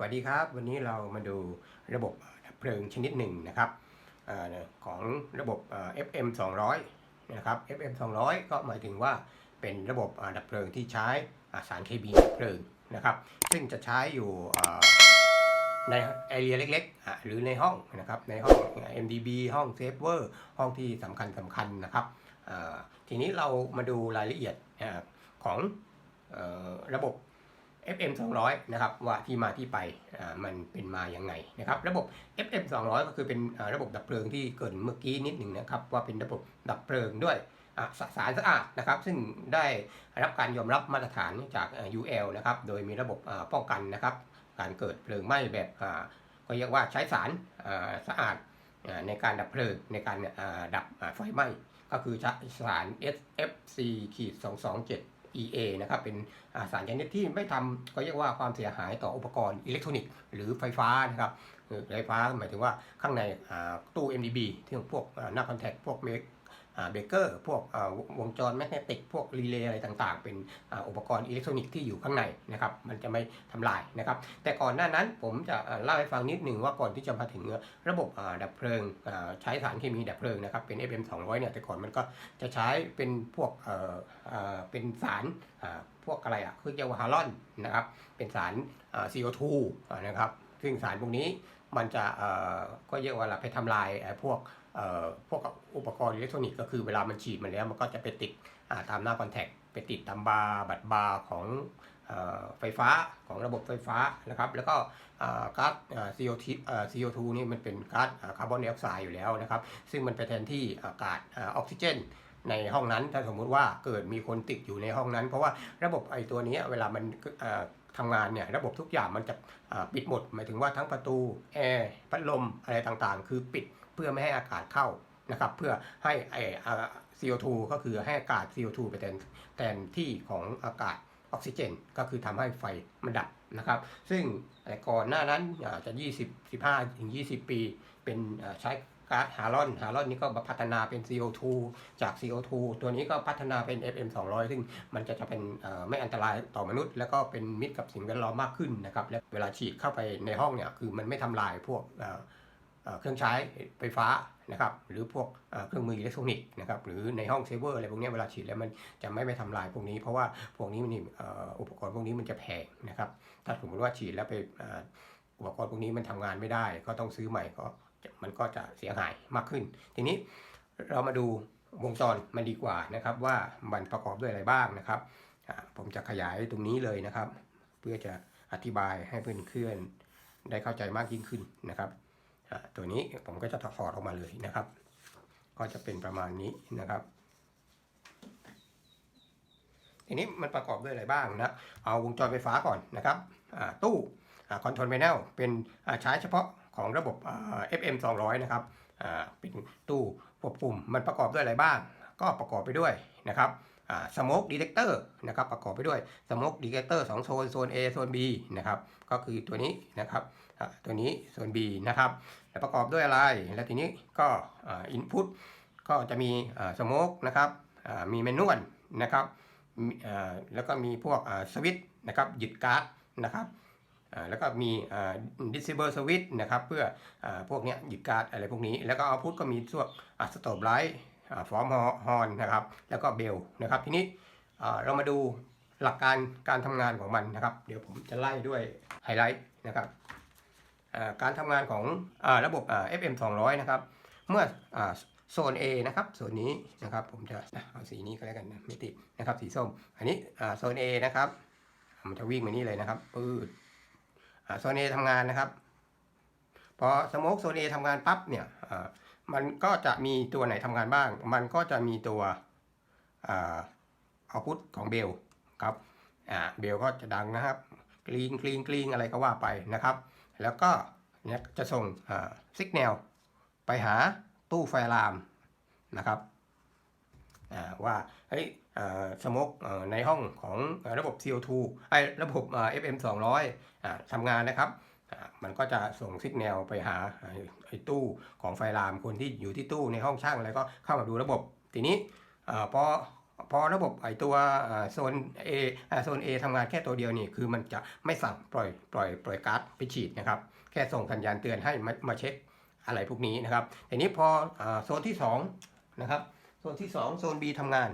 สวัสดีครับ วันนี้เรามาดูระบบดับเพลิงชนิดหนึ่งนะครับอของระบบเอ่อ FM 200 นะครับ FM 200 ก็หมายถึงว่าเป็นระบบดับเพลิงที่ใช้สารเคมีดับเพลิงนะครับ ซึ่งจะใช้อยู่ในแอเรียเล็กๆ หรือในห้องนะครับในห้อง MDB ห้องเซฟเวอร์ห้องที่สำคัญสำคัญนะครับทีนี้เรามาดูรายละเอียดของระบบ FM 200 นะครับว่าที่มาที่ไปมันเป็นมาอย่างไงนะครับระบบ FM 200 ก็คือเป็นระบบดับเพลิงที่เกินเมื่อกี้นิดหนึ่งนะครับว่าเป็นระบบดับเพลิงด้วยสสารสะอาดนะครับซึ่งได้รับการยอมรับมาตรฐานจาก UL นะครับโดยมีระบบป้องกันนะครับการเกิดเพลิงไหม้แบบก็เรียกว่าใช้สารสะอาดในการดับเพลิงในการดับไฟไหม้ก็คือใช้สาร SFC ขีด227 EA นะครับเป็นสารชนิดที่ไม่ทำก็เรียกว่าความเสียหายต่ออุปกรณ์อิเล็กทรอนิกส์หรือไฟฟ้านะครับไฟฟ้าหมายถึงว่าข้างในตู้ MDB ที่พวกหน้าคอนแทคพวกเมก เบรกเกอร์พวกวงจรแมกเนติกพวกรีเลย์อะไรต่างๆ เป็นอ,อุปกรณ์อิเล็กทรอนิกส์ที่อยู่ข้างในนะครับมันจะไม่ทำลายนะครับแต่ก่อนหน้านั้นผมจะเล่าให้ฟังนิดหนึ่งว่าก่อนที่จะมาถึงระบบดับเพลิงใช้สารเคมีดับเพลิงนะครับเป็น FM 200เนี่ยแต่ก่อนมันก็จะใช้เป็นพวกเป็นสารพวกอะไรอะคือเรียกว่าฮารอนนะครับเป็นสาร CO2 อ่านะครับซึ่งสารพวกนี้ มันจะเอ่อก็เรียกว่าอะไรไปทำลายไอ้พวกเอ่อพวกอุปกรณ์อิเล็กทรอนิกส์ก็คือเวลามันฉีดมันแล้วมันก็จะไปติดตามหน้าคอนแทคไปติดตามบาร์บัตรบาร์ของเอ่อไฟฟ้าของระบบไฟฟ้านะครับแล้วก็อ่าก๊าซอ่า CO2 อ่า CO2 นี่มันเป็นก๊าซคาร์บอนไดออกไซด์อยู่แล้วนะครับ ซึ่งมันไปแทนที่อากาศอ่าออกซิเจนในห้องนั้นถ้าสมมุติว่าเกิดมีคนติดอยู่ในห้องนั้น เพราะว่าระบบไอตัวนี้เวลามันเอ่อทำงานเนี่ยระบบทุกอย่างมันจะปิดหมด หมายถึงว่าทั้งประตูแอร์พัดลมอะไรต่างๆ คือปิดเพื่อไม่ให้อากาศเข้านะครับเพื่อให้ไอ้ CO2 ก็คือให้อากาศ CO2 ไปแทนแทนที่ของอากาศออกซิเจน ก็คือทำให้ไฟมันดับนะครับ ซึ่งก่อนหน้านั้นอ่าจะ 20 15ถึง20 ปีเป็นใช้ ก๊าซฮารอนฮารอนนี่ก็พัฒนาเป็น CO2 จาก CO2 ตัวนี้ก็พัฒนาเป็น FM 200 ซึ่งมันจะจะเป็นไม่อันตรายต่อมนุษย์ แล้วก็เป็นมิตรกับสิ่งแวดล้อมมากขึ้นนะครับและเวลาฉีดเข้าไปในห้องเนี่ยคือมันไม่ทำลายพวกเเครื่องใช้ไฟฟ้านะครับหรือพวกเครื่องมืออิเล็กทรอนิกส์นะครับหรือในห้องเซเวอร์อะไรพวกนี้เวลาฉีดแล้วมันจะไม่ไปทำลายพวกนี้ เพราะว่าพวกนี้มันอุปกรณ์พวกนี้มันจะแพงนะครับถ้าสมมติว่าฉีดแล้วไปอุปกรณ์พวกนี้มันทำงานไม่ได้ ก็ต้องซื้อใหม่ก็ มันก็จะเสียหายมากขึ้น ทีนี้เรามาดูวงจรมันดีกว่านะครับ ว่ามันประกอบด้วยอะไรบ้างนะครับผมจะขยายตรงนี้เลยนะครับ เพื่อจะอธิบายให้เพื่อนเพื่อนได้เข้าใจมากยิ่งขึ้นนะครับตัวนี้ผมก็จะถอดออกมาเลยนะครับ ก็จะเป็นประมาณนี้นะครับทีนี้มันประกอบด้วยอะไรบ้างนะ เอาวงจรไฟฟ้าก่อนนะครับตู้คอนโทรลแพนเนลเป็นใช้เฉพาะ ของระบบ FM 200 นะครับเป็นตู้ควบคุมมันประกอบด้วยอะไรบ้าง ก็ประกอบไปด้วยนะครับสโมกดีเทคเตอร์นะครับประกอบไปด้วยสโมกดีเทคเตอร์สองโซนโซน A โซน B นะครับก็คือตัวนี้นะครับตัวนี้โซน B นะครับแล้วประกอบด้วยอะไร แล้วทีนี้ก็อินพุตก็จะมีสโมกนะครับมีเมนวลนะครับแล้วก็มีพวกสวิตช์นะครับหยุดการ์ดนะครับ แล้วก็มีดิสซิเบอร์สวิตช์นะครับเพื่ออพวกเนี้ยหยุดการ์ดอะไรพวกนี้ แล้วก็เอาพุทก็มีพวกสโตบไลท์ฟอร์มฮอนนะครับแล้วก็เบลนะครับทีนี้เรามาดูหลักการการทำงานของมันนะครับ เดี๋ยวผมจะไล่ด้วยไฮไลท์นะครับการทำงานของอระบบ FM 200 นะครับ เมื่ออโซน A นะครับโซนนี้นะครับผมจะเอาสีนี้ก็แล้วกันนะไม่ติดนะครับสีส้ม อันนี้โซน A นะครับมันจะวิ่งมานี่เลยนะครับปืด โซน A ทำงานนะครับพอสโมกโซน A ทำงานปั๊บเนี่ยมันก็จะมีตัวไหนทำงานบ้าง มันก็จะมีตัวอ่าเอาพุทของเบลครับเบลก็จะดังนะครับกรีงกรีงกรีงอะไรก็ว่าไปนะครับ แล้วก็เนี่ยจะส่งสัญญาณไปหาตู้ไฟลามนะครับ ว่าเฮ้ยสโมกในห้องของระบบ CO2 ไอ้ระบบอ่า FM 200อ่าทำงานนะครับ มันก็จะส่งสัญญาณไปหาไอ้ตู้ของไฟลามคนที่อยู่ที่ตู้ในห้องช่างอะไรก็เข้ามาดูระบบ ทีนี้พอพอระบบไอตัวโซน A อ่าโซน A ทำงานแค่ตัวเดียวนี่คือมันจะไม่สั่งปล่อยปล่อยปล่อยก๊าซไปฉีดนะครับ แค่ส่งสัญญาณเตือนให้มามาเช็คอะไรพวกนี้นะครับทีนี้พอโซนที่2นะครับ โซนที่2โซน B ทำงาน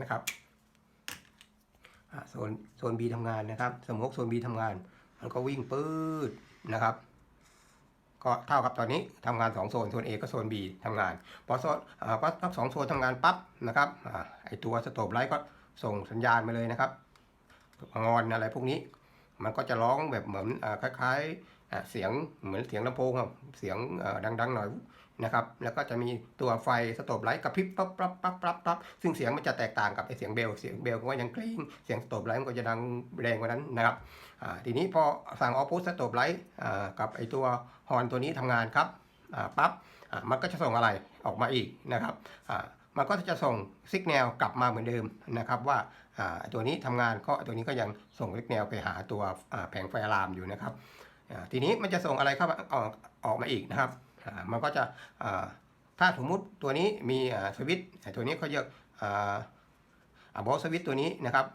นะครับโซนโซน B ทำงานนะครับ สมมติโซน B ทำงาน มันก็วิ่งปืดนะครับ ก็เท่ากับตอนนี้ทำงาน2โซนโซน A ก็โซน B ทำงานพอโซนอ่าพอทั้งสองโซนทำงานปั๊บนะครับอ่าไอตัวสโตบไลท์ก็ส่งสัญญาณมาเลยนะครับงอนอะไรพวกนี้ มันก็จะร้องแบบเหมือนอาคล้ายๆเสียงเหมือนเสียงลำโพงอะเสียงดังๆหน่อย นะครับแล้วก็จะมีตัวไฟสโตบไลท์กระพริบปั๊บปั๊บปั๊บปั๊บปั๊บซึ่งเสียงมันจะแตกต่างกับไอเสียงเบลเสียงเบลก็ยังกริ้งเสียงสโตบไลท์มันก็จะดังแรงกว่านั้นนะครับทีนี้พอสั่งออ p พุตสโตบไลท์กับไอตัวฮอนตัวนี้ทำงานครับปั๊บมันก็จะส่งอะไรออกมาอีกนะครับมันก็จะส่งสัญญาณกลับมาเหมือนเดิมนะครับว่าตัวนี้ทำงานก็ตัวนี้ก็ยังส่งเล็กแนวไปหาตัวแผงไฟอะลามอยู่นะครับทีนี้มันจะส่งอะไรเข้าออกออกมาอีกนะครับ มันก็จะถ้าสมมุติตัวนี้มีสวิตตัวนี้เขาเรียกอ่าอ่าบอสวิตตัวนี้นะครับ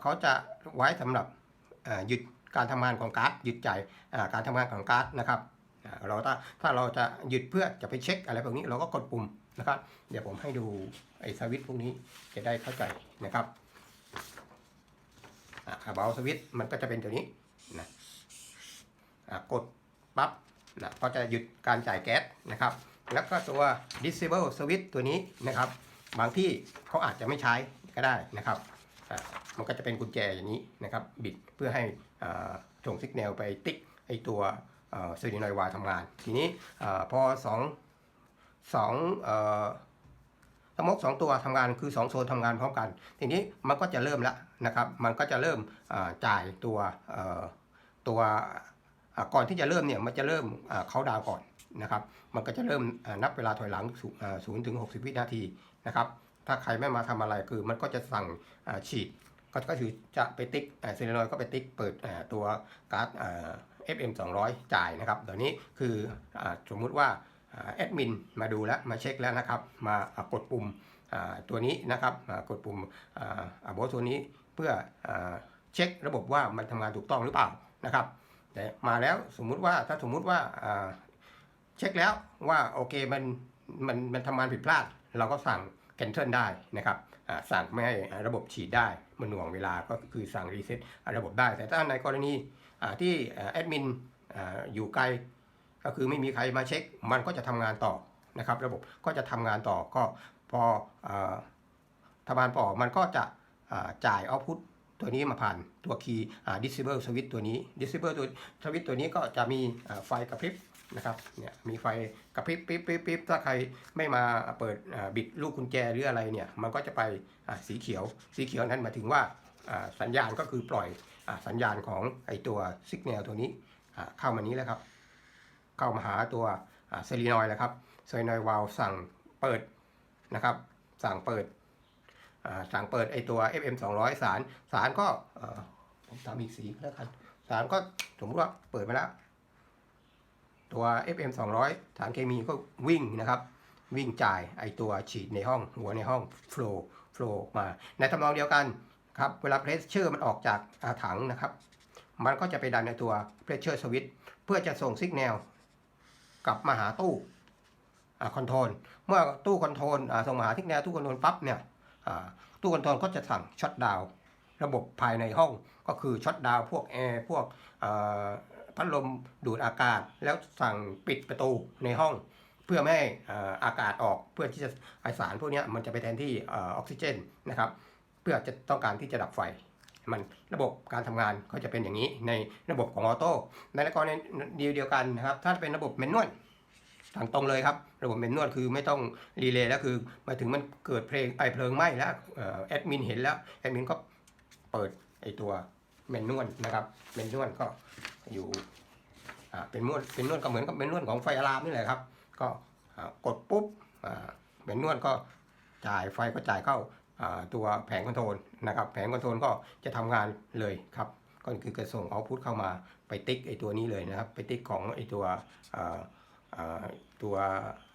เขาจะไว้สำหรับหยุดการทำงานของการ์ดหยุดจ่ายการทำงานของการ์ดนะครับเราถ้าถ้าเราจะหยุดเพื่อจะไปเช็คอะไรพวกนี้เราก็กดปุ่มนะครับ เดี๋ยวผมให้ดูไอ้สวิตพวกนี้จะได้เข้าใจนะครับอ่าเบาสวิตมันก็จะเป็นตัวนี้นะกดปั๊บ นะก็จะหยุดการจ่ายแก๊สนะครับ แล้วก็ตัว disable switch ตัวนี้นะครับ บางที่เขาอาจจะไม่ใช้ก็ได้นะครับมันก็จะเป็นกุญแจอย่างนี้นะครับ บิดเพื่อให้ส่งสัญญาณไปติ๊กไอตัวเซอร์ดินอยวาทำงาน ทีนี้อพอสองสองเอ่อสมกสองตัวทำงานคือ2โซนทำงานพร้อมกัน ทีนี้มันก็จะเริ่มแล้วนะครับ มันก็จะเริ่มจ่ายตัวตัว ก่อนที่จะเริ่มเนี่ยมันจะเริ่มเขาดาวก่อนนะครับ มันก็จะเริ่มนับเวลาถอยหลังศูนย์ถึง60วินาทีนะครับ ถ้าใครไม่มาทำอะไรคือมันก็จะสั่งฉีด ก็คือจะไปติ๊กเซเลนอยก็ไปติ๊กเปิดตัวการ์ดอ่า FM 200 จ่ายนะครับเดี๋ยวนี้คืออสมมุติว่าแอดมินมาดูแล้วมาเช็คแล้วนะครับ มากดปุ่มตัวนี้นะครับกดปุ่มอโบตัวนี้เพื่ออเช็คระบบว่ามันทำงานถูกต้องหรือเปล่านะครับ แต่มาแล้วสมมุติว่าถ้าสมมุติว่าเช็คแล้วว่าโอเคมันมันมันทำงานผิดพลาด เราก็สั่ง cancel ได้นะครับสั่งไม่ให้ระบบฉีดได้มันหน่วงเวลาก็คือสั่งรีเซ็ตระบบได้ แต่ถ้าในกรณีที่แอดมินอยู่ไกล ก็คือไม่มีใครมาเช็ค มันก็จะทำงานต่อนะครับ ระบบก็จะทำงานต่อก็พออทำงานต่อมันก็จะจ่ายเอาพุต ตัวนี้มาผ่านตัวคีย์ disable switch ตัวนี้ disable ตัว switch ตัวนี้ก็จะมีไฟกระพริบนะครับเนี่ยมีไฟกระพริบปิ๊บปิ๊บปิ๊บถ้าใครไม่มาเปิดบิดลูกกุญแจหรืออะไรเนี่ยมันก็จะไปสีเขียว สีเขียวนั้นหมายถึงว่าสัญญาณก็คือปล่อยอสัญญาณของไอตัวสิกแนลตัวนี้เข้ามานี้แล้วครับ เข้ามาหาตัวเซรีนอยแล้วครับเซรีนอยวาลสั่งเปิดนะครับ สั่งเปิด สั่งเปิดไอตัว FM 200 สารสารก็ผมทำอีกสีแล้วกันสารก็สมมติว่าเปิดมาแล้ว ตัว FM 200สารเคมีก็วิ่งนะครับ วิ่งจ่ายไอตัวฉีดในห้อง หัวในห้อง flow flow มา ในทำนองเดียวกันครับเวลาเพรสเชอร์มันออกจากาถังนะครับ มันก็จะไปดันในตัว pressure switch เพื่อจะส่งสัญญาณกลับมาหาตู้คอนโทรลเมื่อตู้คอนโทรลส่งมาหาสัญญาณตู้คอนโทรลปั๊บเนี่ย ตู้คอนโทรลก็จะสั่งช็อตดาวระบบภายในห้องก็คือช็อตดาวพวกแอร์พวกพัดลมดูดอากาศ แล้วสั่งปิดประตูในห้อง เพื่อไม่ให้อากาศออกเพื่อที่จะไอสารพวกนี้มันจะไปแทนที่ออกซิเจนนะครับเพื่อจะต้องการที่จะดับไฟมันระบบการทำงานก็จะเป็นอย่างนี้ในระบบของออโต้ในกรณีเดียวเดียวกันนะครับ ถ้าเป็นระบบเมนนวล ทางตรงเลยครับระบบเมนนวลคือไม่ต้องรีเลย์แล้วคือมาถึงมันเกิดเพลงไอเพลิงไหม้แล้วออแอดมินเห็นแล้วแอดมินก็เปิดไอตัวเมนนวลนะครับเมนนวลก็อยู่เป็นนวลเป็นนวลก็เหมือนกับเมนนวลของไฟอะลามนี่แหละครับ ก็กดปุ๊บเมนนวลก็จ่ายไฟก็จ่ายเข้าตัวแผงคอนโทรลนะครับแผงคอนโทรลก็จะทำงานเลยครับก็คือกระส่งเอาพุทเข้ามาไปติ๊กไอตัวนี้เลยนะครับ ไปติ๊กของไอตัวอ ตัว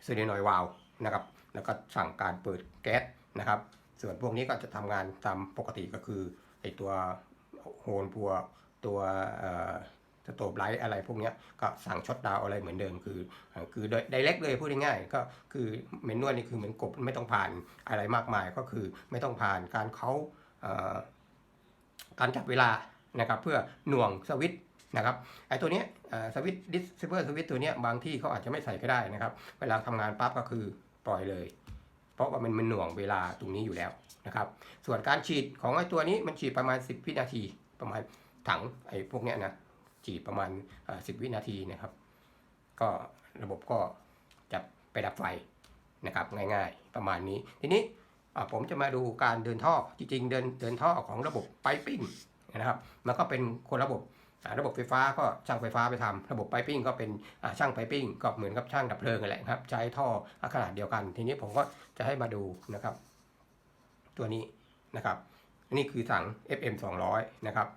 เซเรนอยวาลนะครับ แล้วก็สั่งการเปิดแก๊สนะครับ ส่วนพวกนี้ก็จะทำงานตามปกติก็คือไอตัวโฮนพวตัวสโตบไลท์อะไรพวกนี้ก็สั่งช็อตดาวอะไรเหมือนเดิมคือ คือโดยไดเรกเลยพูดง่ายๆก็คือเมนนวลนี่คือเหมือนกบไม่ต้องผ่านอะไรมากมายก็คือไม่ต้องผ่านการเขาการจับเวลานะครับเพื่อหน่วงสวิต นะครับไอ้ตัวนี้สวิตดิสซิเวอร์สวิตตัวนี้บางที่เขาอาจจะไม่ใส่ก็ได้นะครับ เวลาทำงานปั๊บก็คือปล่อยเลย เพราะว่ามันมันหน่วงเวลาตรงนี้อยู่แล้วนะครับ ส่วนการฉีดของไอ้ตัวนี้มันฉีดประมาณ 10 วินาที ประมาณถังไอ้พวกเนี้ยนะฉีดประมาณ 10 วินาทีนะครับ ก็ระบบก็จะไปดับไฟนะครับง่ายๆ ประมาณนี้ ทีนี้ผมจะมาดูการเดินท่อจริงๆ เดินเดินท่อของระบบไพปิ้งนะครับ มันก็เป็นคนระบบ ระบบไฟฟ้าก็ช่างไฟฟ้าไปทำระบบไพปิ้งก็เป็นช่างไพปิ้งก็เหมือนกับช่างดับเพลิงแหละครับ ใช้ท่อขนาดเดียวกัน ทีนี้ผมก็จะให้มาดูนะครับ ตัวนี้นะครับนี่คือถัง FM 200 นะครับ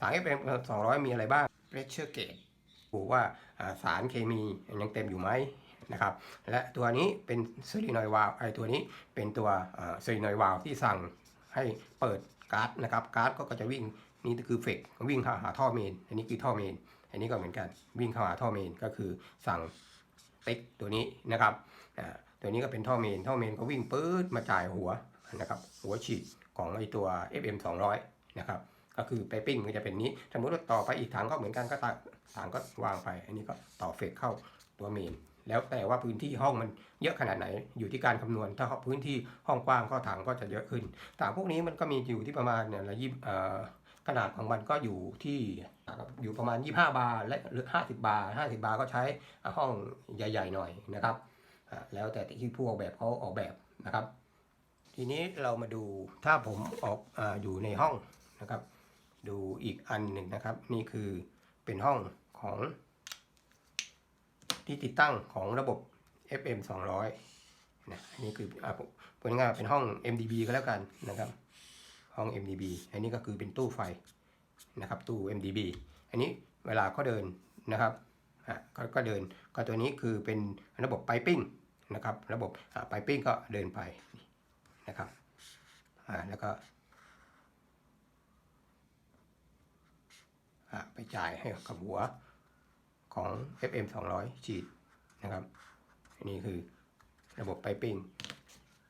ถัง FM 200 มีอะไรบ้าง pressure gauge ดูว่าสารเคมียังเต็มอยู่ไหมนะครับ และตัวนี้เป็น solenoid valve ไอตัวนี้เป็นตัวอ่า solenoid valve ที่สั่งให้เปิดการ์ดนะครับ การ์ดก็จะวิ่ง นี่คือเฟกวิ่งเข้าหาท่อเมน อันนี้คือท่อเมน อันนี้ก็เหมือนกันวิ่งเข้าหาท่อเมนก็คือสั่งติ๊กตัวนี้นะครับอ่าตัวนี้ก็เป็นท่อเมน ท่อเมนก็วิ่งปื๊ดมาจ่ายหัวนะครับหัวฉีดของไอตัว FM 200นะครับก็คือไปปิ้งมันจะเป็นนี้ สมมติว่าต่อไปอีกถังก็เหมือนกันก็ตักถังก็วางไป อันนี้ก็ต่อเฟกเข้าตัวเมน แล้วแต่ว่าพื้นที่ห้องมันเยอะขนาดไหนอยู่ที่การคำนวณ ถ้าพื้นที่ห้องกว้างก็ถังก็จะเยอะขึ้นถังพวกนี้มันก็มีอยู่ที่ประมาณเนี่ยละยี่เอ่อ ขนาดของมันก็อยู่ที่อยู่ประมาณ 25 บาร์และหรือ 50 บาร์50 บาร์ก็ใช้ห้องใหญ่ ๆ หน่อยนะครับแล้วแต่ที่ผู้ออกแบบเขาออกแบบนะครับ ทีนี้เรามาดูถ้าผมออกออยู่ในห้องนะครับ ดูอีกอันหนึ่งนะครับ นี่คือเป็นห้องของที่ติดตั้งของระบบ FM 200นะนนี้คืออ่าผมพูดง่ายเป็นห้อง MDB ก็แล้วกันนะครับ ห้อง MDB อันนี้ก็คือเป็นตู้ไฟนะครับตู้ MDB อันนี้เวลาเขาเดินนะครับก็ก็เดินก็ตัวนี้คือเป็นระบบ piping นะครับระบบอ่า piping ก็เดินไปนะครับแล้วก็ไปจ่ายให้กับหัวของ FM 200ฉีดนะครับอันนี้คือระบบไ i ปิ้ง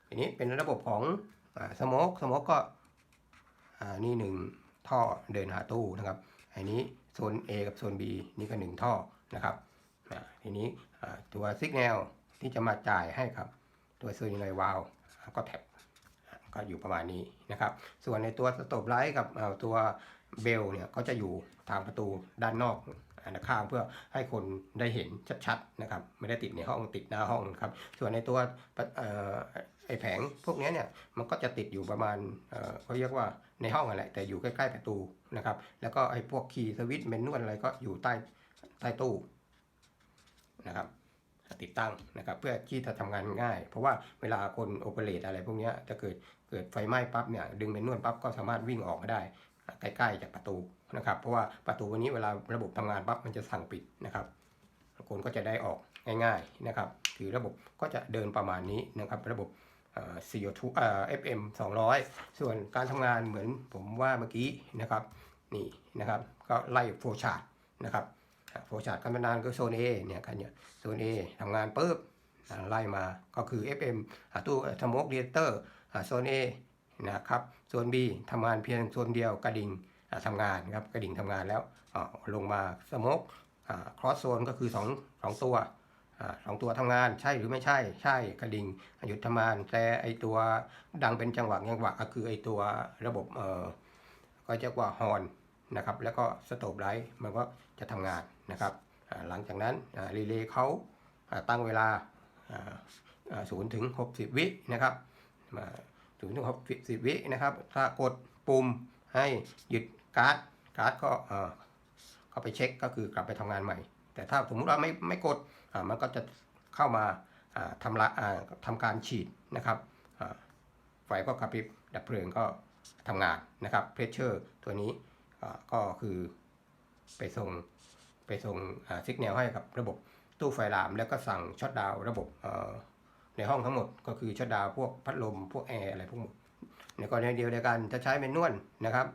อันนี้เป็นระบบของสโมกสโมกก็ นี่หนึ่งท่อเดินหาตู้นะครับอันนี้โซน A กับโซน B นี่ก็หนึ่งท่อนะครับทีนี้ตัวซิกแนลที่จะมาจ่ายให้ครับ ตัวโซนินวาลก็แท็บก็อยู่ประมาณนี้นะครับ ส่วนในตัวสโตบไลท์กับตัวเบลเนี่ยก็จะอยู่ทางประตูด้านนอก อ่าข้างเพื่อให้คนได้เห็นชัดๆนะครับไม่ได้ติดในห้องติดหน้าห้องครับส่วนในตัวเอ่อไอแผงพวกนี้เนี่ยมันก็จะติดอยู่ประมาณเเขาเรียกว่าในห้องอะไรแต่อยู่ใกล้ๆประตูนะครับแล้วก็ไอพวกคีย์สวิตช์เมนนวลอะไรก็อยู่ใต้ใต้ตู้นะครับติดตั้งนะครับเพื่อที่จะทำงานง่าย เพราะว่าเวลาคนโอเปเรตอะไรพวกนี้จะเกิดเกิดไฟไหม้ปั๊บเนี่ยดึงเมนนวลปั๊บก็สามารถวิ่งออกมาได้ ใกล้ๆจากประตูนะครับ เพราะว่าประตูวันนี้เวลาระบบทำงานปั๊บมันจะสั่งปิดนะครับคนก็จะได้ออกง่ายๆนะครับ คือระบบก็จะเดินประมาณนี้นะครับ ระบบ CO2 เอ่อ FM 200 ส่วนการทำงานเหมือนผมว่าเมื่อกี้นะครับนี่นะครับก็ไล่โฟชาร์ตนะครับโฟชาร์ตการทำงานก็โซน A เนี่ยกันเนี่ยโซน A ทำงานปุ๊บไล่มาก็คือ FM ตู้สโมกเรเตอร์โซน A นะครับโซน B ทำงานเพียงโซนเดียวกระดิ่งอ่าทำงานครับกระดิ่งทำงานแล้วลงมาสมกครอสโซนก็คือ2 2ตัวอสองตัวทำงานใช่หรือไม่ใช่ใช่กระดิ่งหยุดทำงานแต่ไอตัวดังเป็นจังหวะจังหวะก็คือไอตัวระบบเออก็เรียกว่าฮอนนะครับแล้วก็สโตบไลท์มันก็จะทำงานนะครับหลังจากนั้นรีเลย์เขาตั้งเวลาศูนย์ถึงหกสิบวินะครับ ถึงถึงหกสิบวินะครับ ถ้ากดปุ่มให้หยุดการ์ดการ์ดก็เออเข้าไปเช็คก็คือกลับไปทำงานใหม่ แต่ถ้าสมมุติว่าไม่ไม่กดอ่ามันก็จะเข้ามาอ่าทำละอ่าทำการฉีดนะครับอ่าไฟก็กระพริบดับเพลิงก็ทำงานนะครับเพรสเชอร์ตัวนี้อ่าก็คือไปส่งไปส่งสิกแนลให้กับระบบตู้ไฟลาม แล้วก็สั่งช็อตดาวน์ระบบเอ่อ ในห้องทั้งหมด ก็คือชัดดาวพวกพัดลมพวกแอร์อะไรพวกหมดในกรณีเดียวกันจะใช้เป็นนวลนะครับ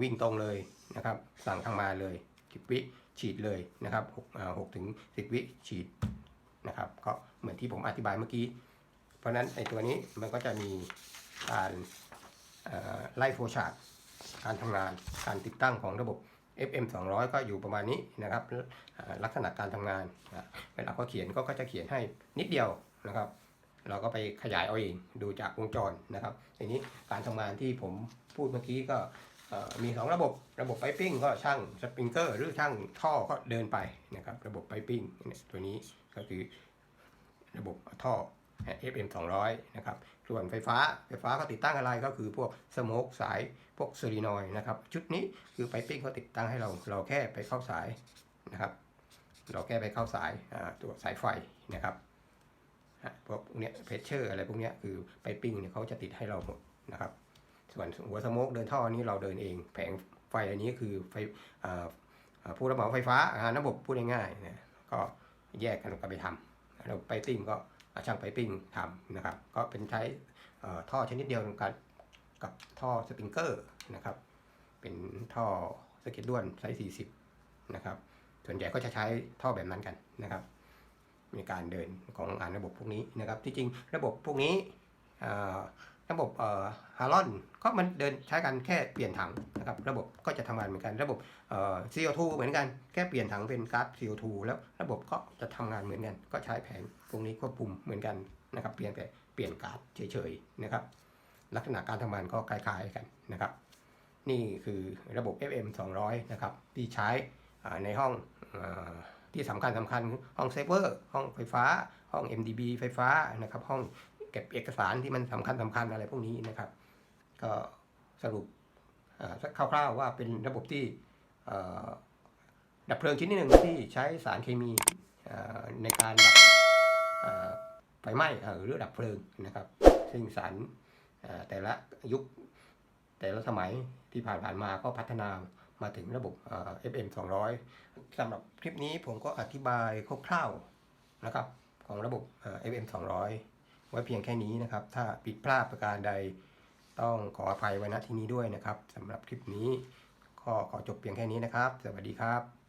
วิ่งตรงเลยนะครับ สั่งทางมาเลย10วิฉีดเลยนะครับ6อ่า6ถึง10วิฉีดนะครับ ก็เหมือนที่ผมอธิบายเมื่อกี้ เพราะฉะนั้นไอตัวนี้มันก็จะมีการไล่โฟชาร์ตการทำงานการติดตั้งของระบบ FM 200 ก็อยู่ประมาณนี้นะครับลักษณะการทำงานเวลาเขาเขียนก็จะเขียนให้นิดเดียวนะครับ เราก็ไปขยายเอาเองดูจากวงจรนะครับทีนี้การทำงานที่ผมพูดเมื่อกี้ก็มีสองระบบระบบไ i ปิ้งก็ช่างสปริงเกอร์หรือช่างท่อก็เดินไปนะครับระบบไ i ปิ้งเนี่ยตัวนี้ก็คือระบบท่อ FM 200นะครับส่วนไฟฟ้าไฟฟ้าก็ติดตั้งอะไรก็คือพวกสโมกสายพวกโซลีนอยนะครับชุดนี้คือไ i ปิ้งเขาติดตั้งให้เราเราแค่ไปเข้าสายนะครับเราแค่ไปเข้าสายตัวสายไฟนะครับ พวกเนี้ยเพชเชอร์อะไรพวกเนี้ยคือไปปิ้งเนี่ยเขาจะติดให้เราหมดนะครับ ส่วนหัวสโมกเดินท่อนี้เราเดินเอง แผงไฟอันนี้คือไฟอ่าผู้รับเหมาไฟฟ้าอ่าระบบพูดง่ายๆนะก็แยกกันกันไปทำเราไปปิ้งก็ช่างไปปิ้งทำนะครับ ก็เป็นใช้ท่อชนิดเดียวกันกับท่อสปริงเกอร์นะครับ เป็นท่อสเก็ตด้วนไซส์40 นะครับ ส่วนใหญ่ก็จะใช้ท่อแบบนั้นกันนะครับ มีการเดินของงานระบบพวกนี้นะครับที่จริงระบบพวกนี้ระบบฮารอนก็มันเดินใช้กันแค่เปลี่ยนถังนะครับระบบก็จะทำงานเหมือนกันระบบเอ่อ CO2 เหมือนกันแค่เปลี่ยนถังเป็นก๊าซ CO2 แล้วระบบก็จะทำงานเหมือนกัน ก็ใช้แผงพวกนี้ควบคุมเหมือนกันนะครับเปลี่ยนแต่เปลี่ยนก๊าซเฉยๆนะครับลักษณะการทำงานก็คล้ายๆกันนะครับ นี่คือระบบ FM 200 นะครับที่ใช้ในห้องอ ที่สำคัญสำคัญห้องเซฟเวอร์ห้องไฟฟ้า ห้อง MDB ไฟฟ้านะครับห้องเก็บเอกสารที่มันสำคัญสำคัญอะไรพวกนี้นะครับ ก็สรุปสักคร่าวๆว่าเป็นระบบที่ดับเพลิงชนิดหนึ่งที่ใช้สารเคมีในการดับไฟไหม้หรือดับเพลิงนะครับ ซึ่งสารแต่ละยุคแต่ละสมัยที่ผ่านๆมาก็พัฒนา มาถึงระบบ FM 200สำหรับคลิปนี้ผมก็อธิบายคร่าวๆนะครับของระบบ FM 200 ไว้เพียงแค่นี้นะครับ ถ้าผิดพลาดประการใดต้องขออภัยไว้ณที่นี้ด้วยนะครับสำหรับคลิปนี้ก็ขอจบเพียงแค่นี้นะครับ สวัสดีครับ